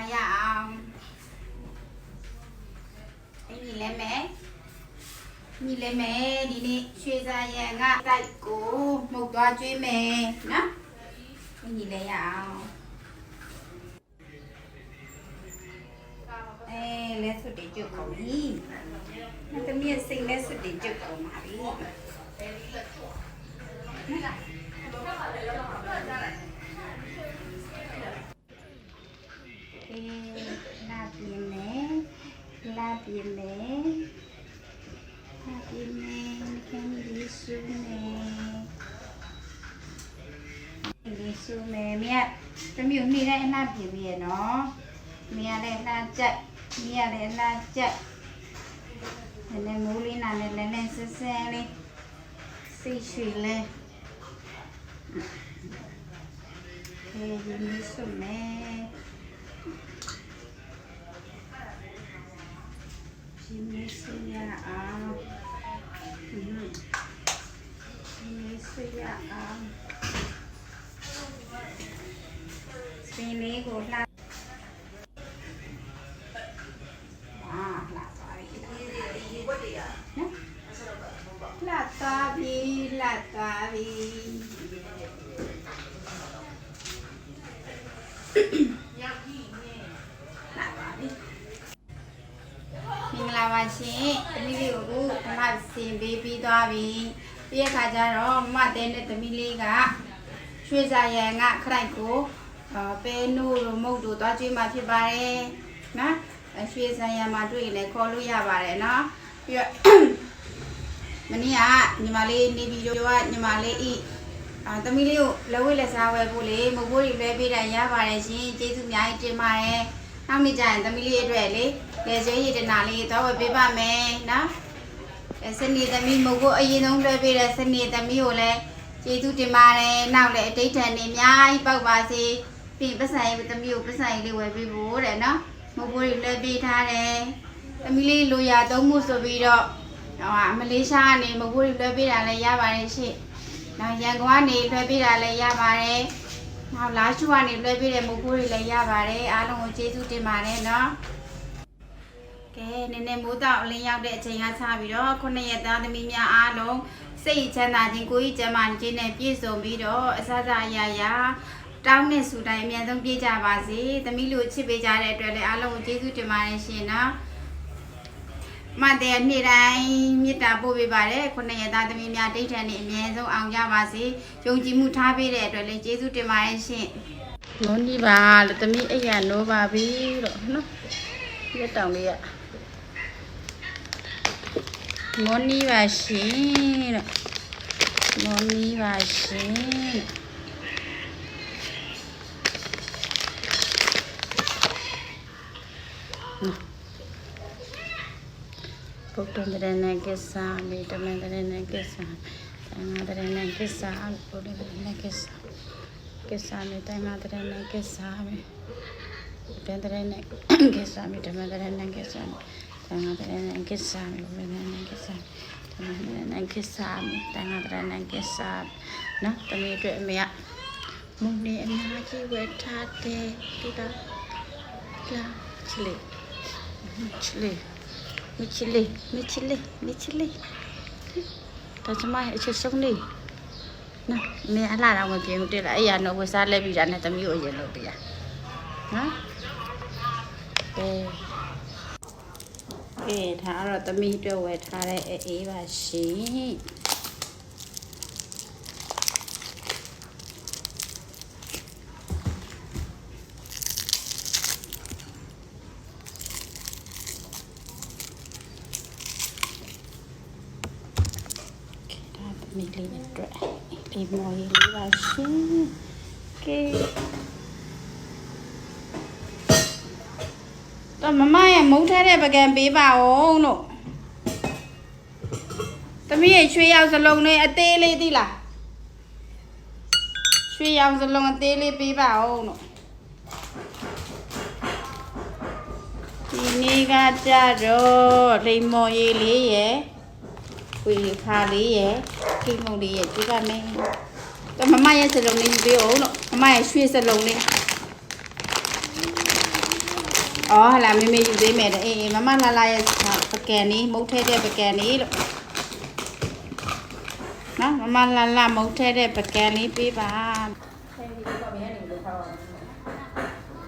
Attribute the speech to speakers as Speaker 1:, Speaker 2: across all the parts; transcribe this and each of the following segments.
Speaker 1: လာရအောင်အင်းကြီးလဲမယ်ညီလဲမယ်ဒီနေ့ရွှေစာရန်ကတိုက်ကိုမှုတ်သွားကျွေးမယ်နော်အင်းကြီးလဲရအောင်အဲလက်စွပ်တွေကျုပ်ကုန်ပြီ။မတမီးစိတ်လက်စွပ်တွေကျုပ်ကုန်ပါပြီ။အေး စုမယ်လေးစုမယ်မြတ်တမျိုးနေတဲ့အလှပြင်းပြီရနော်မြတ်လည်းလှကြက်မြတ်လည်းလှကြက်နည်းနည်းမိုးလေးနာနဲ့လည်းလည်းဆဲဆဲလေးစိတ်ရွှေလဲအေးဒီမျိုးစုမယ် Şimdi suya al. Şimdi suya al. Şimdi của la. À, là tại. Là ta bi, là ta bi. Là ta bi. မင်္ဂလာပါရှင်။သမီးလေးကိုအခုဓမ္မစင်ပေးပြီးသွားပြီ။ ပြီးရခါကျတော့မမတဲ့နဲ့သမီးလေးကရွှေစာရန်ကခရိုက်ကိုအာပဲနိုးလိုမုတ်တို့သွားကျွေးမှဖြစ်ပါတယ်။နော်။အဲရွှေစာရန်မှာတွေ့ရင်လည်းခေါ်လို့ရပါတယ်နော်။ပြီးတော့မနေ့ကညီမလေးနေပြီးတော့ကညီမလေးဤအာသမီးလေးကိုလက်ဝဲလက်စားဝဲဖို့လေမဟုတ်ဘူးလွဲပေးတာရပါတယ်ရှင်ကျေးဇူးအများကြီးတင်ပါတယ်နောက်နေ့ကျရင်သမီးလေးအတွက်လေလက်ဆွဲရည်တနာလေးတော့ဝယ်ပေးပါမယ်နော်အဲ စနေသမီးမဟုတ်ဘူးအရင်ဆုံးလွဲပေးတဲ့စနေသမီးကိုလည်းကျေးဇူးတင်ပါတယ်နောက်လည်းအတိတ်ထန်နေအများကြီးပောက်ပါစေပြင်ပတ်ဆိုင်သမီးကိုပတ်ဆိုင်လေးဝယ်ပေးဖို့တဲ့နော်မဟုတ်ဘူးလွဲပေးထားတယ်သမီးလေးလိုရာသုံးမှုဆိုပြီးတော့ဟိုဟာမလေးရှားကနေမကွေးလွှဲပေးတာလည်းရပါတယ်ရှင့်။နောက်ရန်ကုန်ကနေလွှဲပေးတာလည်းရပါတယ်။နောက်လာရှုကနေလွှဲပေးတဲ့မကွေးတွေလည်းရပါတယ်။အားလုံးကိုကျေးဇူးတင်ပါတယ်နော်။ ကဲနည်းနည်းမိုးတောက်အလင်းရောက်တဲ့အချိန်ကစပြီးတော့ခုနှစ်ရက်သားသမီးများအားလုံးစိတ်ချမ်းသာခြင်းကိုယ်ကြီးကျန်းမာခြင်းနဲ့ပြည့်စုံပြီးတော့အစစအရာရာတောင်းနဲ့ဆူတိုင်းအမြန်ဆုံးပြည့်ကြပါစေ။သမီးလူချစ်ပေးကြတဲ့အတွက်လည်းအားလုံးကိုကျေးဇူးတင်ပါတယ်ရှင်နော်။မတ်တဲ့နေ့တိုင်းမေတ္တာပို့ပေးပါတယ်ခုနှစ်ရက်သားသမီးများဒိဋ္ဌံနေအမြဲဆုံးအောင်ကြပါစေယုံကြည်မှုထားပေးတဲ့အတွက်လည်းကျေးဇူးတင်ပါတယ်ရှင်မောနီပါလို့သမီးအိယာနိုးပါပြီလို့နော်ရက်တောင်လေးရ မောနီပါရှင်လို့မောနီပါရှင်ဗုဒ္ဓံတရဏကိစ္စမေတ္တမံတရဏကိစ္စသံဃာတရဏကိစ္စဗုဒ္ဓတရဏကိစ္စကိစ္စမေတ္တမံတရဏကိစ္စမေဗုဒ္ဓတရဏကိစ္စမေတ္တမံတရဏကိစ္စသံဃာတရဏကိစ္စမေဗုဒ္ဓတရဏကိစ္စဓမ္မတရဏကိစ္စမေ သံဃာတရဏကိစ္စနော်တမီးအတွက်အမေကမုန်နေအများကြီးဝယ်ထားတယ်ဒီတော့လာချစ်လေးချစ်လေးမချစ်လေးမချစ်လေးမချစ်လေးဒါကျမရဲ့အချစ်ဆုံးလေးနော်မင်းအလားတော့မပြေဘူးတက်လာအဲ့ရတော့ဝစားလဲပြီးတာနဲ့သမီးကိုအရင်လုပ်ပြရနော်အေး အေးဒါကတော့သမီးအတွက်ဝယ်ထားတဲ့အေးပါရှင်ဒါသမီးလေးအတွက်ဒီမော်လေးလေးပါရှင်ကဲ မမရဲ့မုန်းထားတဲ့ပကံပေးပါဦးလို့သမီးရဲ့ရွှေရောက်စလုံးလေးအသေးလေးသိလားရွှေရောက်စလုံးအသေးလေးပေးပါဦးလို့ဒီနေ့ကကြတော့လိမ္မော်ရေးလေးရယ်ဝီခါလေးရယ်ခိမုံလေးရယ်ကြည့်ပါမယ်တော့မမရဲ့စလုံးလေးယူပေးအောင်လို့မမရဲ့ရွှေစလုံးလေး အော်ဟလာမေမေယူသေးမယ်တဲ့အေးအေးမမလာလာရဲ့ပကံလေးမုတ်ထဲတဲ့ပကံလေးလို့နော်မမလာလာမုတ်ထဲတဲ့ပကံလေးပေးပါဆယ်ဒီတော့မရနေလို့ထောက်အောင်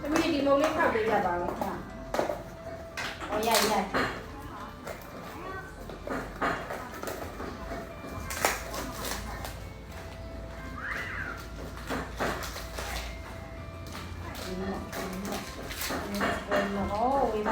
Speaker 1: သမီးဒီမုတ်လေးထောက်ပေးကြပါဦးခဏအော်ရရ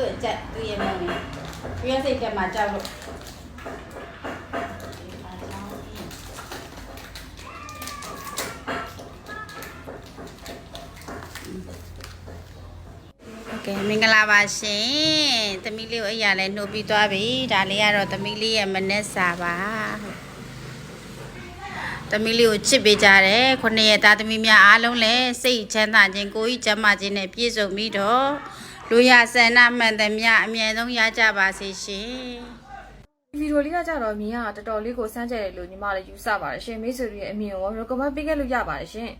Speaker 1: သူ့အကြိုက်သူ့ရဲ့မင်းသူရဲ့စိတ်ထဲမှာကြောက်လို့ကဲမင်္ဂလာပါရှင်သမီးလေးကိုအဲ့ရလဲနှုတ်ပြီးသွားပြီဒါလေးကတော့သမီးလေးရဲ့မနက်စာပါသမီးလေးကိုချစ်ပေးကြတယ်ခုနှစ်ရက်သားသမီးများအားလုံးလည်းစိတ်ချမ်းသာခြင်းကိုယ်ဤကျမ်းမာခြင်းနဲ့ပြည့်စုံပြီးတော့ လူရဆန္ဒမှန်သမျှအမြဲဆုံးရကြပါစေရှင်
Speaker 2: ဗီဒီယိုလေးကကြတော့မြင်ကတော်တော်လေးကိုစမ်းကြတယ်လို့ညီမလည်းယူဆပါတယ်ရှင်မိတ်ဆွေတွေရဲ့အမြင်ကို recommend ပေးခဲ့လို့ရပါတယ်ရှင်